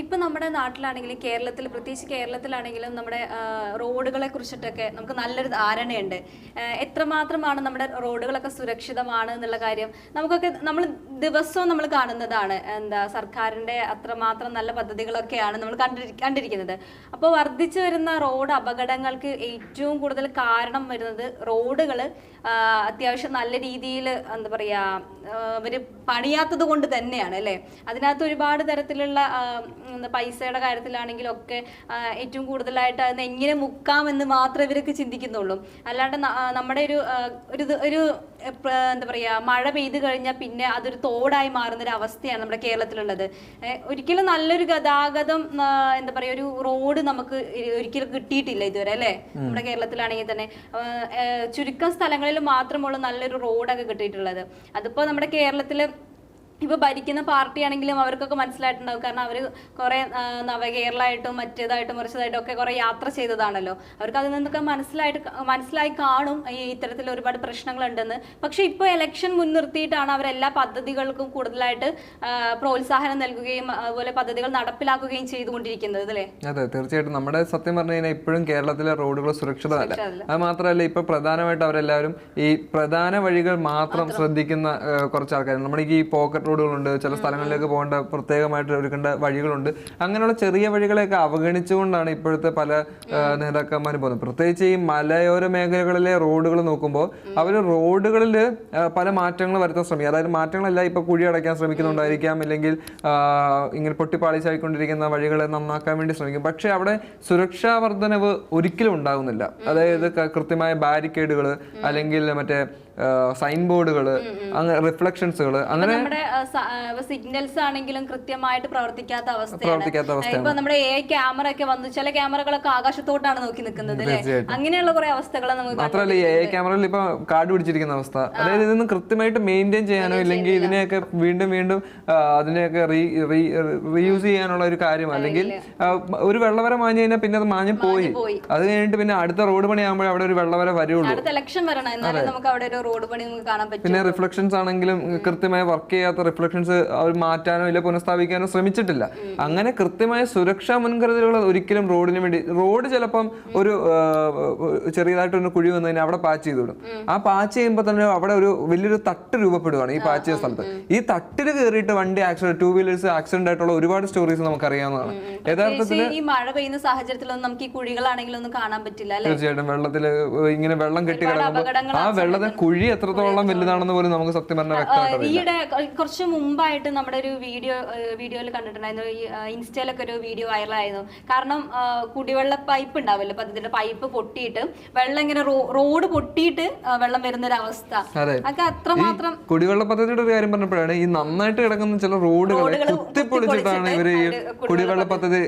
ഇപ്പൊ നമ്മുടെ നാട്ടിലാണെങ്കിലും കേരളത്തിൽ പ്രത്യേകിച്ച് കേരളത്തിലാണെങ്കിലും നമ്മുടെ റോഡുകളെ കുറിച്ചിട്ടൊക്കെ നമുക്ക് നല്ലൊരു ധാരണയുണ്ട്. എത്രമാത്രമാണ് നമ്മുടെ റോഡുകളൊക്കെ സുരക്ഷിതമാണ് എന്നുള്ള കാര്യം നമുക്കൊക്കെ നമ്മൾ ദിവസവും നമ്മൾ കാണുന്നതാണ്. എന്താ സർക്കാരിന്റെ അത്രമാത്രം നല്ല പദ്ധതികളൊക്കെയാണ് നമ്മൾ കണ്ടിരി കണ്ടിരിക്കുന്നത്. അപ്പോൾ വർദ്ധിച്ചു വരുന്ന റോഡ് അപകടങ്ങൾക്ക് ഏറ്റവും കൂടുതൽ കാരണം വരുന്നത് റോഡുകൾ അത്യാവശ്യം നല്ല രീതിയിൽ എന്താ പറയുക അവർ പണിയാത്തത് കൊണ്ട് തന്നെയാണ് അല്ലേ? അതിനകത്ത് ഒരുപാട് തരത്തിലുള്ള പൈസയുടെ കാര്യത്തിലാണെങ്കിലും ഒക്കെ ഏറ്റവും കൂടുതലായിട്ട് അതിന് എങ്ങനെ മുക്കാമെന്ന് മാത്രമേ ഇവരൊക്കെ ചിന്തിക്കുന്നുള്ളൂ. അല്ലാണ്ട് നമ്മുടെ ഒരു ഒരു ഒരു എന്താ പറയുക മഴ പെയ്ത് കഴിഞ്ഞാൽ പിന്നെ അതൊരു തോടായി മാറുന്ന ഒരു അവസ്ഥയാണ് നമ്മുടെ കേരളത്തിലുള്ളത്. ഒരിക്കലും നല്ലൊരു ഗതാഗതം എന്താ പറയുക ഒരു റോഡ് നമുക്ക് ഒരിക്കലും കിട്ടിയിട്ടില്ല ഇതുവരെ അല്ലേ? നമ്മുടെ കേരളത്തിലാണെങ്കിൽ തന്നെ. ചുരുക്കം സ്ഥലങ്ങളിൽ മാത്രമുള്ള നല്ലൊരു റോഡൊക്കെ കിട്ടിയിട്ടുള്ളത്. അതിപ്പോൾ നമ്മുടെ കേരളത്തിൽ ഇപ്പൊ ഭരിക്കുന്ന പാർട്ടി ആണെങ്കിലും അവർക്കൊക്കെ മനസ്സിലായിട്ടുണ്ടാവും. കാരണം അവർ കുറേ നവകേരളമായിട്ടും മറ്റേതായിട്ടും മറിച്ചതായിട്ടും ഒക്കെ കുറേ യാത്ര ചെയ്തതാണല്ലോ. അവർക്ക് അതിൽ നിന്നൊക്കെ മനസ്സിലായിട്ട് മനസ്സിലായി കാണും ഈ ഇത്തരത്തിൽ ഒരുപാട് പ്രശ്നങ്ങളുണ്ടെന്ന്. പക്ഷെ ഇപ്പോൾ ഇലക്ഷൻ മുൻനിർത്തിയിട്ടാണ് അവർ എല്ലാ പദ്ധതികൾക്കും കൂടുതലായിട്ട് പ്രോത്സാഹനം നൽകുകയും അതുപോലെ പദ്ധതികൾ നടപ്പിലാക്കുകയും ചെയ്തുകൊണ്ടിരിക്കുന്നത് അല്ലേ? അതെ തീർച്ചയായിട്ടും. നമ്മുടെ സത്യം പറഞ്ഞു കഴിഞ്ഞാൽ ഇപ്പോഴും കേരളത്തിലെ റോഡുകൾ സുരക്ഷിതമല്ല. അത് മാത്രമല്ല ഇപ്പൊ പ്രധാനമായിട്ട് അവരെല്ലാവരും ഈ പ്രധാന വഴികൾ മാത്രം ശ്രദ്ധിക്കുന്ന കുറച്ച് ആൾക്കാർ നമ്മുടെ ഈ പോക്കറ്റ് റോഡുകളുണ്ട് ചില സ്ഥലങ്ങളിലേക്ക് പോകേണ്ട പ്രത്യേകമായിട്ട് ഒരുക്കേണ്ട വഴികളുണ്ട്. അങ്ങനെയുള്ള ചെറിയ വഴികളെയൊക്കെ അവഗണിച്ചുകൊണ്ടാണ് ഇപ്പോഴത്തെ പല നേതാക്കന്മാരും പോകുന്നത്. പ്രത്യേകിച്ച് ഈ മലയോര മേഖലകളിലെ റോഡുകൾ നോക്കുമ്പോൾ അവർ റോഡുകളിൽ പല മാറ്റങ്ങൾ വരുത്താൻ ശ്രമിക്കും. അതായത് മാറ്റങ്ങളല്ല ഇപ്പൊ കുഴി അടയ്ക്കാൻ ശ്രമിക്കുന്നുണ്ടായിരിക്കാം ഇല്ലെങ്കിൽ ഇങ്ങനെ പൊട്ടിപ്പാളിച്ചായിക്കൊണ്ടിരിക്കുന്ന വഴികളെ നന്നാക്കാൻ വേണ്ടി ശ്രമിക്കും. പക്ഷെ അവിടെ സുരക്ഷാ വർധനവ് ഒരിക്കലും ഉണ്ടാകുന്നില്ല അതായത് കൃത്യമായ ബാരിക്കേഡുകൾ അല്ലെങ്കിൽ മറ്റേ സൈൻ ബോർഡുകൾ അങ്ങനെ റിഫ്ലക്ഷൻസുകൾ അങ്ങനെ സിഗ്നൽസ് ആണെങ്കിലും കൃത്യമായിട്ട് പ്രവർത്തിക്കാത്ത പ്രവർത്തിക്കാത്ത അവസ്ഥ ഇപ്പൊ നമ്മുടെ എ ക്യാമറ ഒക്കെ വന്നു. ചില ക്യാമറകളൊക്കെ ആകാശത്തോട്ടാണ് നോക്കി നിൽക്കുന്നത് അങ്ങനെയുള്ള കുറെ അവസ്ഥകൾ നമുക്ക് മാത്രമല്ല ഈ എ ക്യാമറയിൽ ഇപ്പൊ കാർഡ് പിടിച്ചിരിക്കുന്ന അവസ്ഥ. അതായത് ഇതൊന്നും കൃത്യമായിട്ട് മെയിന്റെയിൻ ചെയ്യാനോ ഇല്ലെങ്കിൽ ഇതിനെയൊക്കെ വീണ്ടും വീണ്ടും അതിനെയൊക്കെ റീയൂസ് ചെയ്യാനുള്ള ഒരു കാര്യം. അല്ലെങ്കിൽ ഒരു വെള്ളവര മാഞ്ഞു കഴിഞ്ഞാൽ പിന്നെ അത് മാഞ്ഞു പോയി. അത് കഴിഞ്ഞിട്ട് പിന്നെ അടുത്ത റോഡ് പണിയാകുമ്പോൾ അവിടെ ഒരു വെള്ളവര വരുള്ളൂ. അടുത്ത ഇലക്ഷൻ വരണം. എന്നാലും നമുക്ക് അവിടെ ഒരു റോഡ് പണി നമുക്ക് കാണാൻ പറ്റും. പിന്നെ റിഫ്ലക്ഷൻസ് ആണെങ്കിലും കൃത്യമായി വർക്ക് ചെയ്യാത്ത റിഫ്ലക്ഷൻസ് അവർ മാറ്റാനോ ഇല്ല പുനഃസ്ഥാപിക്കാനോ ശ്രമിച്ചിട്ടില്ല. അങ്ങനെ കൃത്യമായ സുരക്ഷാ മുൻകരുതലുകൾ ഒരിക്കലും റോഡിന് വേണ്ടി റോഡ് ചിലപ്പം ഒരു ചെറിയതായിട്ട് ഒരു കുഴി വന്നതിന് അവിടെ പാച്ച് ചെയ്ത് വിടും. ആ പാച്ച് ചെയ്യുമ്പോൾ തന്നെ അവിടെ ഒരു വലിയൊരു തട്ട് രൂപപ്പെടുകയാണ് ഈ പാച്ച് ചെയ്ത സ്ഥലത്ത്. ഈ തട്ടിൽ കയറിയിട്ട് വണ്ടി ആക്സിഡന്റ് ടൂ വീലേഴ്സ് ആക്സിഡന്റ് ആയിട്ടുള്ള ഒരുപാട് സ്റ്റോറീസ് നമുക്ക് അറിയാവുന്നതാണ് യഥാർത്ഥത്തിൽ ഈ മഴ പെയ്യുന്ന സാഹചര്യത്തിലൊന്നും നമുക്ക് ഈ കുഴികളാണെങ്കിലും ഒന്നും കാണാൻ പറ്റില്ല തീർച്ചയായിട്ടും വെള്ളത്തിൽ ഇങ്ങനെ വെള്ളം കെട്ടി കിടക്കുമ്പോൾ ആ വെള്ളത്തെ കുഴി എത്രത്തോളം വലുതാണെന്ന് പോലും നമുക്ക് സത്യം പറഞ്ഞാൽ വ്യക്തമായിട്ട് ഈയിടെ കുറച്ച് മുമ്പായിട്ട് നമ്മുടെ ഒരു വീഡിയോ വീഡിയോയിൽ കണ്ടിട്ടുണ്ടായിരുന്നു. ഇൻസ്റ്റയിലൊക്കെ ഒരു വീഡിയോ വൈറലായിരുന്നു. കാരണം കുടിവെള്ള പൈപ്പ് ഉണ്ടാവില്ല? പദ്ധതിയുടെ പൈപ്പ് പൊട്ടിയിട്ട് വെള്ളം ഇങ്ങനെ റോഡ് പൊട്ടിയിട്ട് വെള്ളം വരുന്ന ഒരു അവസ്ഥ അതെ. അതൊക്കെ അത്രമാത്രം കുടിവെള്ള പദ്ധതിയുടെ ഒരു കാര്യം പറഞ്ഞപ്പോഴാണ് ഈ നന്നായിട്ട് കിടക്കുന്ന ചില റോഡുകൾ കുത്തിപ്പൊളിച്ചിട്ടാണ് ഇവർ ഈ കുടിവെള്ള പദ്ധതി.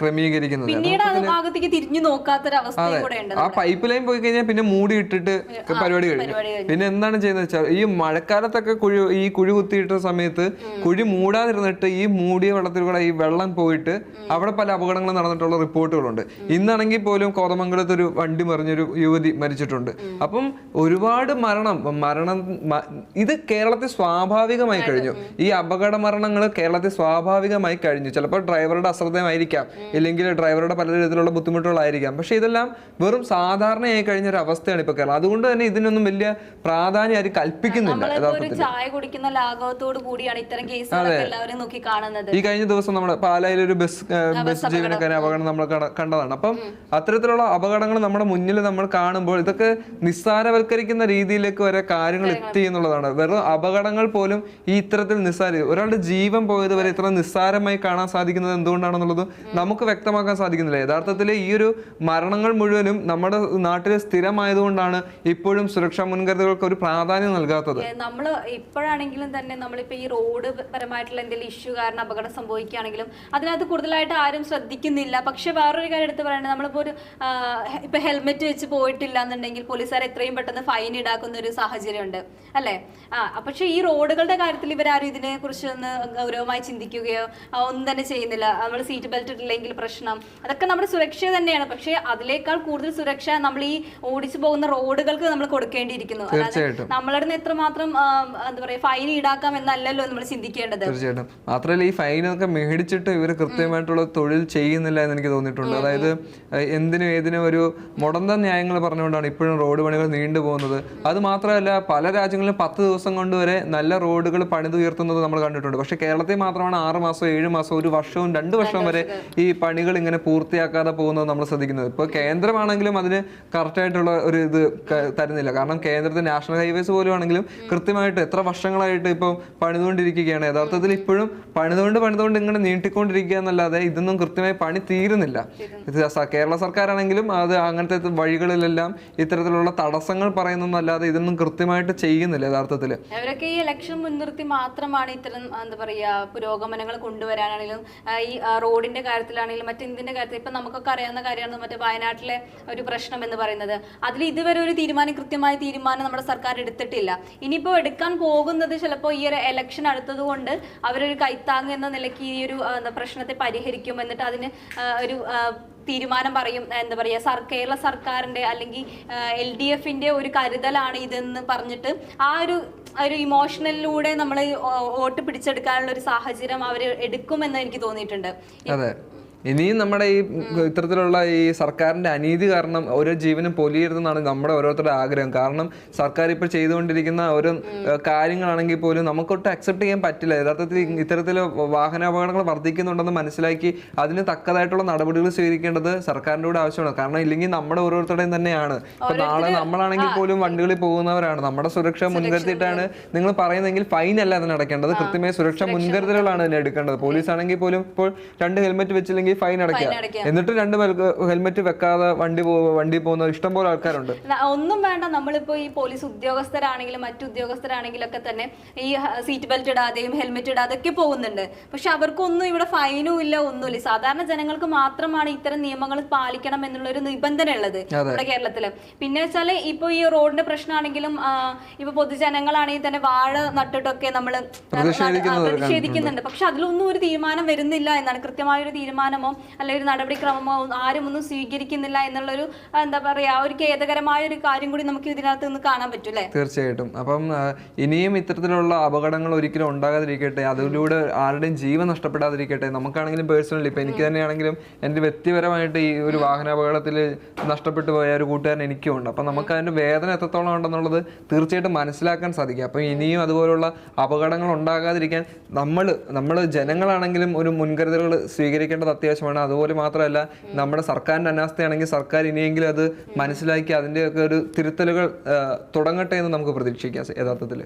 ക്രമീകരിക്കുന്നത്. പിന്നീട് ആ ഭാഗത്തേക്ക് തിരിഞ്ഞു നോക്കാത്തൊരവസ്ഥ കൂടെ ഉണ്ട് ആ പൈപ്പ് ലൈൻ പോയി കഴിഞ്ഞാൽ പിന്നെ മൂടി ഇട്ടിട്ട് പരിപാടി കഴിഞ്ഞു. പിന്നെ എന്താണ് ചെയ്യുന്നത് വെച്ചാൽ ഈ മഴക്കാലത്തൊക്കെ കുഴി ഈ കുഴി കുത്തിയിട്ട സമയത്ത് കുഴി മൂടാതിരുന്നിട്ട് ഈ മൂടിയ വെള്ളത്തിൽ കൂടെ ഈ വെള്ളം പോയിട്ട് അവിടെ പല അപകടങ്ങളും നടന്നിട്ടുള്ള റിപ്പോർട്ടുകളുണ്ട്. ഇന്നാണെങ്കിൽ പോലും കോതമംഗലത്ത് ഒരു വണ്ടി മറിഞ്ഞൊരു യുവതി മരിച്ചിട്ടുണ്ട്. അപ്പം ഒരുപാട് മരണം മരണം ഇത് കേരളത്തിൽ സ്വാഭാവികമായി കഴിഞ്ഞു. ഈ അപകട മരണങ്ങൾ കേരളത്തിൽ സ്വാഭാവികമായി കഴിഞ്ഞു. ചിലപ്പോൾ ഡ്രൈവറുടെ അശ്രദ്ധമായിരിക്കാം ഇല്ലെങ്കിൽ ഡ്രൈവറുടെ പല രീതിയിലുള്ള ബുദ്ധിമുട്ടുകളായിരിക്കാം. പക്ഷെ ഇതെല്ലാം വെറും സാധാരണയായി കഴിഞ്ഞ ഒരു അവസ്ഥയാണ് ഇപ്പൊ കേരളം. അതുകൊണ്ട് തന്നെ ഇതിനൊന്നും വലിയ പ്രാധാന്യം അത് കൽപ്പിക്കുന്നില്ല യഥാർത്ഥത്തിൽ ചായ കുടിക്കുന്ന ലാഘവത്തോട് കൂടിയാണ് ഇത്തരം കേസുകളൊക്കെ എല്ലാവരും നോക്കി കാണുന്നത് ഈ കഴിഞ്ഞ ദിവസം നമ്മുടെ പാലായിൽ ഒരു ബസ് ബസ് ജീവനക്കാരെ അപകടം നമ്മൾ കണ്ടതാണ്. അപ്പം അത്തരത്തിലുള്ള അപകടങ്ങൾ നമ്മുടെ മുന്നിൽ നമ്മൾ കാണുമ്പോൾ ഇതൊക്കെ നിസ്സാരവൽക്കരിക്കുന്ന രീതിയിലേക്ക് വരെ കാര്യങ്ങൾ എത്തി എന്നുള്ളതാണ്. വെറും അപകടങ്ങൾ പോലും ഈ ഇത്തരത്തിൽ നിസ്സാര ഒരാളുടെ ജീവൻ പോയത് വരെ ഇത്ര നിസ്സാരമായി കാണാൻ സാധിക്കുന്നത് എന്തുകൊണ്ടാണെന്നുള്ളത് നമുക്ക് വ്യക്തമാക്കാൻ സാധിക്കുന്നില്ല. യഥാർത്ഥത്തിൽ ഈ ഒരു മരണങ്ങൾ മുഴുവനും നമ്മുടെ നാട്ടിൽ സ്ഥിരമായതുകൊണ്ടാണ് ഇപ്പോഴും സുരക്ഷാ മുൻകരുതലുകൾക്ക് ഒരു പ്രാധാന്യം നൽകാത്തത്. നമ്മൾ ഇപ്പോഴാണെങ്കിലും തന്നെ നമ്മളിപ്പോ ഈ റോഡ് പരമായിട്ടുള്ള എന്തെങ്കിലും ഇഷ്യൂ കാരണം അപകടം സംഭവിക്കുകയാണെങ്കിലും അതിനകത്ത് കൂടുതലായിട്ട് ആരും ശ്രദ്ധിക്കുന്നില്ല. പക്ഷെ വേറൊരു കാര്യം എടുത്ത് പറയുന്നത് നമ്മളിപ്പോ ഒരു ഇപ്പൊ ഹെൽമെറ്റ് വെച്ച് പോയിട്ടില്ല എന്നുണ്ടെങ്കിൽ പോലീസുകാർ എത്രയും പെട്ടെന്ന് ഫൈൻ ഈടാക്കുന്ന ഒരു സാഹചര്യമുണ്ട്. അല്ലെ? ആ പക്ഷെ ഈ റോഡുകളുടെ കാര്യത്തിൽ ഇവരാരും ഇതിനെ കുറിച്ച് ഒന്ന് ഗൗരവമായി ചിന്തിക്കുകയോ ഒന്നും തന്നെ ചെയ്യുന്നില്ല. നമ്മൾ സീറ്റ് ബെൽറ്റ് ഇട്ടില്ലെങ്കിൽ പ്രശ്നം. അതൊക്കെ നമ്മുടെ സുരക്ഷ തന്നെയാണ്. പക്ഷെ അതിലേക്കാൾ കൂടുതൽ സുരക്ഷ നമ്മൾ ഈ ഓടിച്ചു പോകുന്ന റോഡുകൾക്ക് നമ്മൾ കൊടുക്കേണ്ടിയിരിക്കുന്നു. തീർച്ചയായിട്ടും. എത്ര മാത്രം എത്രമാത്രം എന്താ പറയാ ഫൈൻ ഈടാക്കാം എന്നല്ലല്ലോ നമ്മൾ ചിന്തിക്കേണ്ടത്. തീർച്ചയായിട്ടും. മാത്രമല്ല ഈ ഫൈനൊക്കെ മേടിച്ചിട്ട് ഇവർ കൃത്യമായിട്ടുള്ള തൊഴിൽ ചെയ്യുന്നില്ല എന്ന് എനിക്ക് തോന്നിയിട്ടുണ്ട്. അതായത് എന്തിനും ഏതിനും ഒരു മുടന്ത ന്യായങ്ങൾ പറഞ്ഞുകൊണ്ടാണ് ഇപ്പോഴും റോഡ് പണികൾ നീണ്ടു പോകുന്നത്. അത് മാത്രമല്ല പല രാജ്യങ്ങളിലും പത്ത് ദിവസം കൊണ്ട് വരെ നല്ല റോഡുകൾ പണിതുയർത്തുന്നത് നമ്മൾ കണ്ടിട്ടുണ്ട്. പക്ഷെ കേരളത്തിൽ മാത്രമാണ് ആറ് മാസം ഏഴ് മാസം ഒരു വർഷവും രണ്ട് വർഷവും വരെ ഈ പണികൾ ഇങ്ങനെ പൂർത്തിയാക്കാതെ പോകുന്നത് നമ്മൾ ശ്രദ്ധിക്കുന്നത്. ഇപ്പോൾ കേന്ദ്രമാണെങ്കിലും അതിന് കറക്റ്റായിട്ടുള്ള ഒരു ഇത് തരുന്നില്ല. കാരണം കേന്ദ്രത്തിൽ നാഷണൽ ഹൈവേസ് പോലും ആണെങ്കിലും കൃത്യമായിട്ട് എത്ര വർഷങ്ങളായിട്ട് ഇപ്പോൾ പണിതുകൊണ്ടിരിക്കുകയാണ്. യഥാർത്ഥത്തിൽ ഇപ്പോഴും പണിതുകൊണ്ട് പണിതുകൊണ്ട് ഇങ്ങനെ നീട്ടിക്കൊണ്ടിരിക്കുക എന്നല്ലാതെ ഇതൊന്നും കൃത്യമായി പണി തീരുന്നില്ല. കേരള സർക്കാരാണെങ്കിലും അത് അങ്ങനത്തെ വഴികളിലെല്ലാം ഇത്തരത്തിലുള്ള തടസ്സങ്ങൾ പറയുന്നതല്ലാതെ ഇതൊന്നും കൃത്യമായിട്ട് ചെയ്യുന്നില്ല യഥാർത്ഥത്തിൽ അവരൊക്കെ ഈ ഇലക്ഷൻ മുൻനിർത്തി മാത്രമാണ് ഇത്തരം എന്താ പറയാ പുരോഗമനങ്ങൾ കൊണ്ടുവരാനാണെങ്കിലും ഈ റോഡിന്റെ കാര്യത്തിലാണെങ്കിലും മറ്റെന്തിന്റെ കാര്യത്തിൽ ഇപ്പൊ നമുക്കൊക്കെ അറിയാവുന്ന കാര്യമാണ് മറ്റേ വയനാട്ടിലെ ഒരു പ്രശ്നം എന്ന് പറയുന്നത്. അതിൽ ഇതുവരെ ഒരു തീരുമാനം കൃത്യമായ തീരുമാനം നമ്മുടെ സർക്കാർ എടുത്തിട്ടില്ല. ഇനിയിപ്പോ എടുക്കാൻ പോകുന്നത് ചിലപ്പോൾ ഈ ഒരു എലക്ഷൻ അടുത്തത് കൊണ്ട് അവരൊരു കൈത്താങ് എന്ന നിലയ്ക്ക് ഈ ഒരു പ്രശ്നത്തെ പരിഹരിക്കും. എന്നിട്ട് അതിന് ഒരു തീരുമാനം പറയും. എന്താ പറയുക സർ കേരള സർക്കാരിന്റെ അല്ലെങ്കിൽ എൽ ഡി എഫിന്റെ ഒരു കരുതലാണ് ഇതെന്ന് പറഞ്ഞിട്ട് ആ ഒരു ഒരു ഇമോഷണലിലൂടെ നമ്മൾ വോട്ട് പിടിച്ചെടുക്കാനുള്ള ഒരു സാഹചര്യം അവർ എടുക്കുമെന്ന് എനിക്ക് തോന്നിയിട്ടുണ്ട്. ഇനിയും നമ്മുടെ ഈ ഇത്തരത്തിലുള്ള ഈ സർക്കാരിന്റെ അനീതി കാരണം ഓരോ ജീവനും പൊലിയരുതെന്നാണ് നമ്മുടെ ഓരോരുത്തരുടെ ആഗ്രഹം. കാരണം സർക്കാർ ഇപ്പോൾ ചെയ്തുകൊണ്ടിരിക്കുന്ന ഓരോ കാര്യങ്ങളാണെങ്കിൽ പോലും നമുക്കൊട്ട് അക്സെപ്റ്റ് ചെയ്യാൻ പറ്റില്ല. യഥാർത്ഥത്തിൽ ഇത്തരത്തിൽ വാഹനാപകടങ്ങൾ വർദ്ധിക്കുന്നുണ്ടെന്ന് മനസ്സിലാക്കി അതിന് തക്കതായിട്ടുള്ള നടപടികൾ സ്വീകരിക്കേണ്ടത് സർക്കാരിന്റെ കൂടെ ആവശ്യമാണ്. കാരണം ഇല്ലെങ്കിൽ നമ്മുടെ ഓരോരുത്തരുടെയും തന്നെയാണ്. ഇപ്പൊ നാളെ നമ്മളാണെങ്കിൽ പോലും വണ്ടികളിൽ പോകുന്നവരാണ്. നമ്മുടെ സുരക്ഷ മുൻകരുത്തിയിട്ടാണ് നിങ്ങൾ പറയുന്നതെങ്കിൽ ഫൈൻ അല്ല അതിന് അടയ്ക്കേണ്ടത് കൃത്യമായ സുരക്ഷ മുൻകരുതലുകളാണ് അതിന് എടുക്കേണ്ടത്. പോലീസ് ആണെങ്കിൽ പോലും ഇപ്പോൾ രണ്ട് ഹെൽമെറ്റ് വെച്ചില്ലെങ്കിൽ ഫൈൻ അടയ്ക്കുക. എന്നിട്ട് രണ്ട് ഹെൽമെറ്റ് വെക്കാതെ വണ്ടി വണ്ടി പോകുന്ന ഇഷ്ടം പോലെ ആൾക്കാരുണ്ട്. ഒന്നും വേണ്ട. നമ്മളിപ്പോ ഈ പോലീസ് ഉദ്യോഗസ്ഥരാണെങ്കിലും മറ്റു ഉദ്യോഗസ്ഥരാണെങ്കിലും ഒക്കെ തന്നെ ഈ സീറ്റ് ബെൽറ്റ് ഇടാതെയും ഹെൽമെറ്റ് ഇടാതെ ഒക്കെ പോകുന്നുണ്ട്. പക്ഷെ അവർക്കൊന്നും ഇവിടെ ഫൈനും ഇല്ല ഒന്നുമില്ല. സാധാരണ ജനങ്ങൾക്ക് മാത്രമാണ് ഇത്തരം നിയമങ്ങൾ പാലിക്കണം എന്നുള്ള ഒരു നിബന്ധന ഉള്ളത് നമ്മുടെ കേരളത്തിൽ. പിന്നെ വെച്ചാൽ ഇപ്പൊ ഈ റോഡിന്റെ പ്രശ്നമാണെങ്കിലും ഇപ്പൊ പൊതുജനങ്ങളാണെങ്കിൽ തന്നെ വാഴ നട്ടിട്ടൊക്കെ നമ്മൾ പ്രതിഷേധിക്കുന്നുണ്ട്. പക്ഷെ അതിലൊന്നും ഒരു തീരുമാനം വരുന്നില്ല എന്നാണ് കൃത്യമായ ഒരു തീരുമാനമോ അല്ലെങ്കിൽ ഒരു നടപടിക്രമമോ ആരും ഒന്നും സ്വീകരിക്കുന്നില്ല എന്നുള്ളൊരു എന്താ പറയാ ഒരു ഖേദകരമായ ഒരു കാര്യം കൂടി നമുക്ക് ഇതിനകത്ത് നിന്ന് കാണാൻ പറ്റും അല്ലേ? തീർച്ചയായിട്ടും. അപ്പം ഇനിയും ഇത്തരത്തിലുള്ള അപകടങ്ങൾ ഒരിക്കലും ഉണ്ടാകാതിരിക്കട്ടെ അതിലൂടെ ആരുടെയും ജീവൻ നഷ്ടപ്പെടാതിരിക്കട്ടെ നമുക്കാണെങ്കിലും പേഴ്സണലി ഇപ്പം എനിക്ക് തന്നെയാണെങ്കിലും എന്റെ വ്യക്തിപരമായിട്ട് ഈ ഒരു വാഹനാപകടത്തിൽ നഷ്ടപ്പെട്ടു പോയ ഒരു കൂട്ടുകാരൻ എനിക്കും ഉണ്ട്. അപ്പം നമുക്ക് അതിന്റെ വേദന എത്രത്തോളം ഉണ്ടെന്നുള്ളത് തീർച്ചയായിട്ടും മനസ്സിലാക്കാൻ സാധിക്കും. അപ്പം ഇനിയും അതുപോലുള്ള അപകടങ്ങൾ ഉണ്ടാകാതിരിക്കാൻ നമ്മൾ നമ്മൾ ജനങ്ങളാണെങ്കിലും ഒരു മുൻകരുതലുകൾ സ്വീകരിക്കേണ്ടത് അത്യാവശ്യമാണ്. അതുപോലെ മാത്രമല്ല നമ്മുടെ സർക്കാരിന്റെ അനാസ്ഥയാണെങ്കിൽ സർക്കാർ ഇനിയെങ്കിലും അത് മനസ്സിലാക്കി അതിന്റെയൊക്കെ ഒരു തിരുത്തലുകൾ തുടങ്ങട്ടെ എന്ന് നമുക്ക് പ്രതീക്ഷിക്കാം യഥാർത്ഥത്തിൽ.